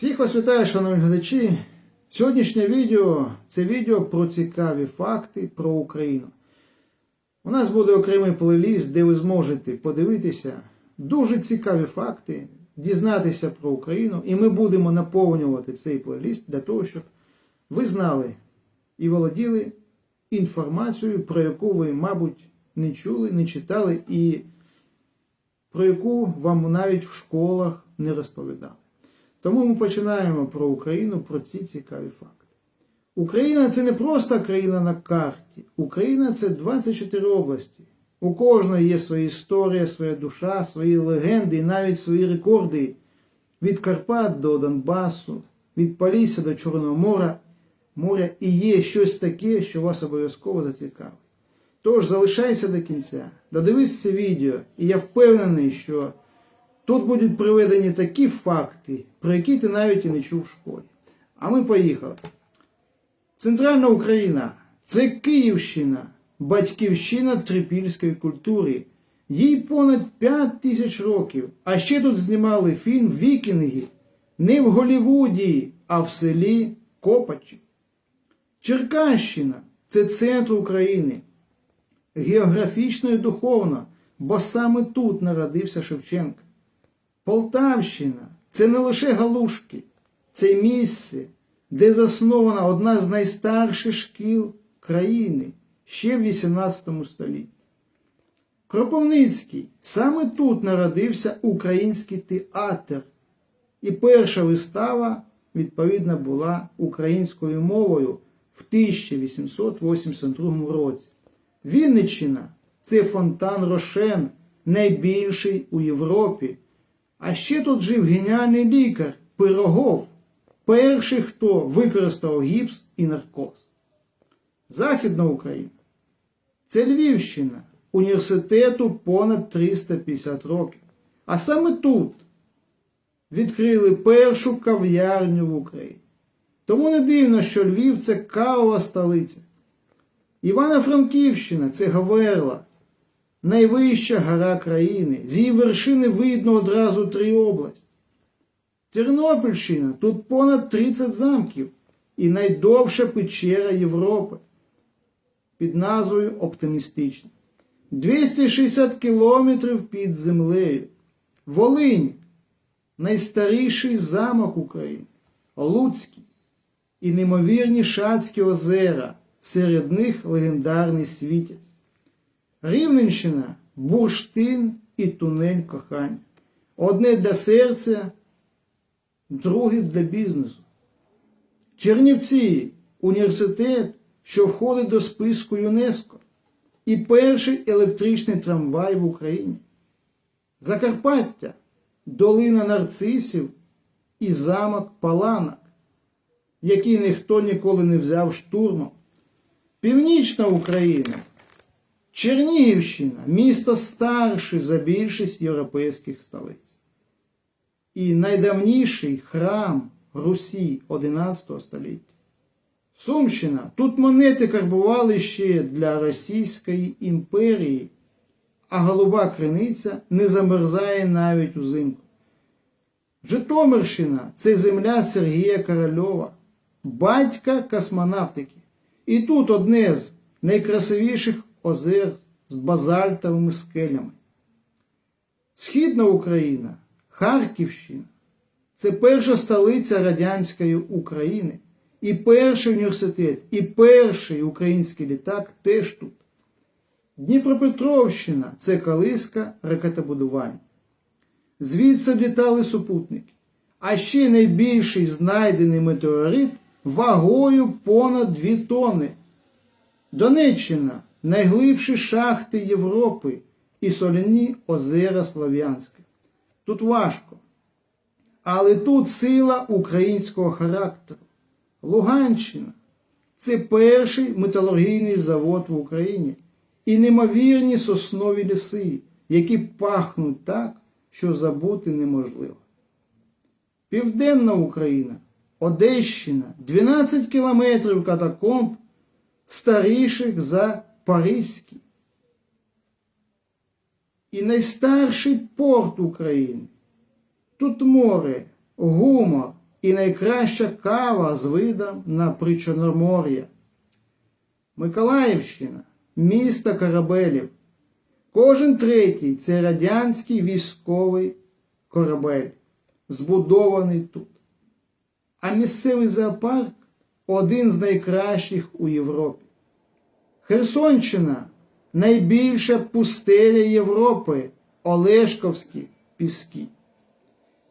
Всіх вас вітаю, шановні глядачі. Сьогоднішнє відео це відео про цікаві факти про Україну. У нас буде окремий плейліст, де ви зможете подивитися дуже цікаві факти, дізнатися про Україну, і ми будемо наповнювати цей плейліст для того, щоб ви знали і володіли інформацією, про яку ви, мабуть, не чули, не читали, і про яку вам навіть в школах не розповідали. Тому ми починаємо про Україну, про ці цікаві факти. Україна це не просто країна на карті. Україна це 24 області. У кожної є своя історія, своя душа, свої легенди і навіть свої рекорди від Карпат до Донбасу, від Полісся до Чорного моря, моря і є щось таке, що вас обов'язково зацікавить. Тож залишайся до кінця, додивись це відео, і я впевнений, що тут будуть приведені такі факти, про які ти навіть і не чув в школі. А ми поїхали. Центральна Україна це Київщина, батьківщина трипільської культури. Їй понад 5 тисяч років. А ще тут знімали фільм Вікінги не в Голівуді, а в селі Копачі. Черкащина це центр України. Географічно і духовно, бо саме тут народився Шевченко. Полтавщина це не лише галушки, це місце, де заснована одна з найстарших шкіл країни ще в 18 столітті. Кропивницький саме тут народився український театр, і перша вистава, відповідно, була українською мовою в 1882 році. Вінниччина це фонтан Рошен, найбільший у Європі. А ще тут жив геніальний лікар Пирогов, перший, хто використав гіпс і наркоз. Західна Україна це Львівщина, університету понад 350 років. А саме тут відкрили першу кав'ярню в Україні. Тому не дивно, що Львів це кавова столиця. Івано-Франківщина це Гаверла, найвища гора країни. З її вершини видно одразу три області. Тернопільщина тут понад 30 замків і найдовша печера Європи під назвою Оптимістична. 260 кілометрів під землею. Волинь найстаріший замок України, Луцький і неймовірні Шацькі озера, серед них легендарний Світязь. Рівненщина бурштин і тунель кохання. Одне для серця, друге для бізнесу. Чернівці університет, що входить до списку ЮНЕСКО, і перший електричний трамвай в Україні. Закарпаття, долина нарцисів і замок Паланок, який ніхто ніколи не взяв штурмом. Північна Україна. Чернігівщина місто старше за більшість європейських столиць. І найдавніший храм Русі 11 століття. Сумщина. Тут монети карбували ще для Російської імперії, а голуба криниця не замерзає навіть узимку. Житомирщина це земля Сергія Корольова, батька космонавтики. І тут одне з найкрасивіших озер з базальтовими скелями. Східна Україна, Харківщина це перша столиця радянської України, і перший університет, і перший український літак теж тут. Дніпропетровщина це колиска ракетобудування. Звідси літали супутники. А ще найбільший знайдений метеорит вагою понад 2 тонни. Донеччина найглибші шахти Європи і соляні озера Слов'янська. Тут важко. Але тут сила українського характеру. Луганщина це перший металургійний завод в Україні і неймовірні соснові ліси, які пахнуть так, що забути неможливо. Південна Україна, Одещина, 12 кілометрів катакомб старіших за Паризький. І найстарший порт України. Тут море, гумор, і найкраща кава з видом на Причорномор'я. Миколаївщина місто корабелів. Кожен третій це радянський військовий корабель, збудований тут. А місцевий зоопарк один з найкращих у Європі. Херсонщина найбільша пустеля Європи Олешковські піски.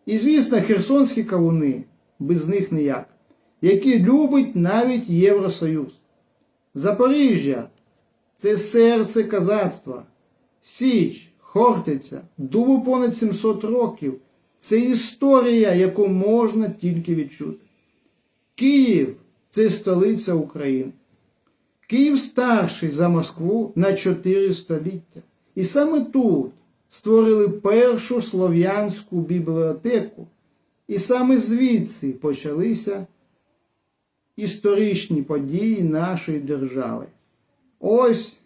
І, звісно, херсонські кавуни, без них ніяк, які любить навіть Євросоюз. Запоріжжя це серце казацтва, Січ, Хортиця, дубу понад 700 років. Це історія, яку можна тільки відчути. Київ це столиця України. Київ старший за Москву на 4 століття. І саме тут створили першу слов'янську бібліотеку. І саме звідси почалися історичні події нашої держави. Ось,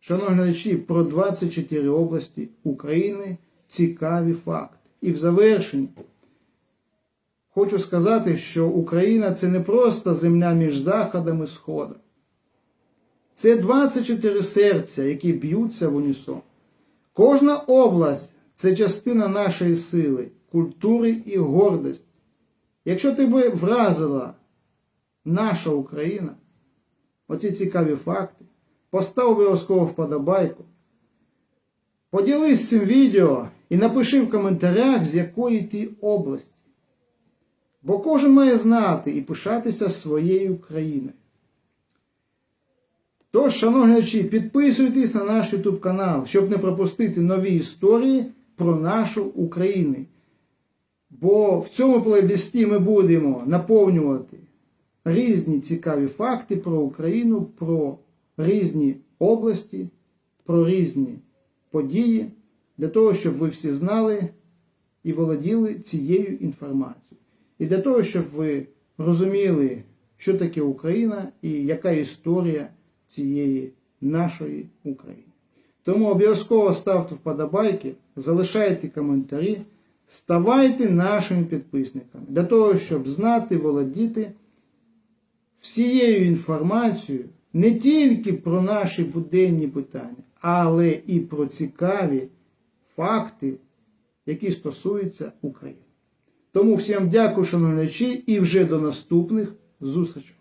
шановні глядачі, про 24 області України цікаві факти. І в завершенні хочу сказати, що Україна це не просто земля між Заходом і Сходом. Це 24 серця, які б'ються в унісон. Кожна область це частина нашої сили, культури і гордості. Якщо тебе вразила наша Україна, оці цікаві факти, постав обов'язково вподобайку. Поділись цим відео і напиши в коментарях, з якої ти області. Бо кожен має знати і пишатися своєю країною. Тож, шановні глядачі, підписуйтесь на наш YouTube канал, щоб не пропустити нові історії про нашу Україну. Бо в цьому плейлисті ми будемо наповнювати різні цікаві факти про Україну, про різні області, про різні події, для того, щоб ви всі знали і володіли цією інформацією. І для того, щоб ви розуміли, що таке Україна і яка історія цієї нашої України. Тому обов'язково ставте вподобайки, залишайте коментарі, ставайте нашими підписниками для того, щоб знати, володіти всією інформацією не тільки про наші буденні питання, але і про цікаві факти, які стосуються України. Тому всім дякую, шановні глядачі, і вже до наступних зустрічей.